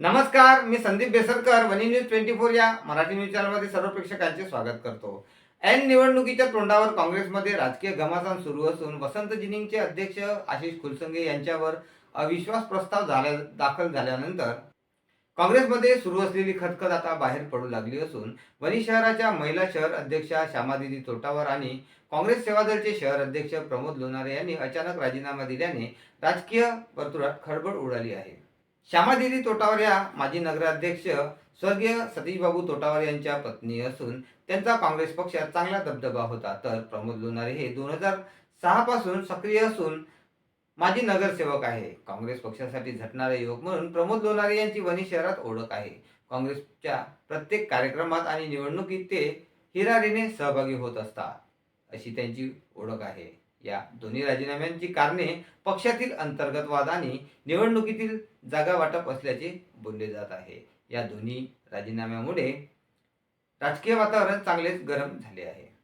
नमस्कार मी संदीप बेसरकर वनी न्यूज ट्वेंटी फोर या मराठी न्यूज चॅनलमध्ये सर्व प्रेक्षकांचे स्वागत करतो. ऐन निवडणुकीच्या तोंडावर काँग्रेसमध्ये राजकीय घमासान सुरू असून वसंत जिनिंगचे अध्यक्ष आशिष कुलसंगे यांच्यावर अविश्वास प्रस्ताव झाल्या दाखल झाल्यानंतर काँग्रेसमध्ये सुरू असलेली खदखद आता बाहेर पडू लागली असून वणी शहराच्या महिला शहर अध्यक्षा श्यामादिदी तोटावर आणि काँग्रेस सेवादलचे शहर अध्यक्ष प्रमोद लोणारे यांनी अचानक राजीनामा दिल्याने राजकीय वर्तुळात खळबळ उडाली आहे. श्यामादेवी तोटावर या माजी नगराध्यक्ष स्वर्गीय सतीशबाबू तोटावर यांच्या पत्नी असून त्यांचा काँग्रेस पक्षात चांगला दबदबा होता. तर प्रमोद लोणारे हे दोन हजार सहा पासून सक्रिय असून माजी नगरसेवक आहे. काँग्रेस पक्षासाठी झटणारे युवक म्हणून प्रमोद लोणारे यांची वणी शहरात ओळख आहे. काँग्रेसच्या प्रत्येक कार्यक्रमात आणि निवडणुकीत ते हिरारीने सहभागी होत असतात अशी त्यांची ओळख आहे. या दोन्ही राजीनाम्यांची कारणे पक्षातील अंतर्गत वाद आणि निवडणुकीतील जागा वाटप असल्याचे बोलले जात आहे. या दोन्ही राजीनाम्यामुळे राजकीय वातावरण चांगलेच गरम झाले आहे.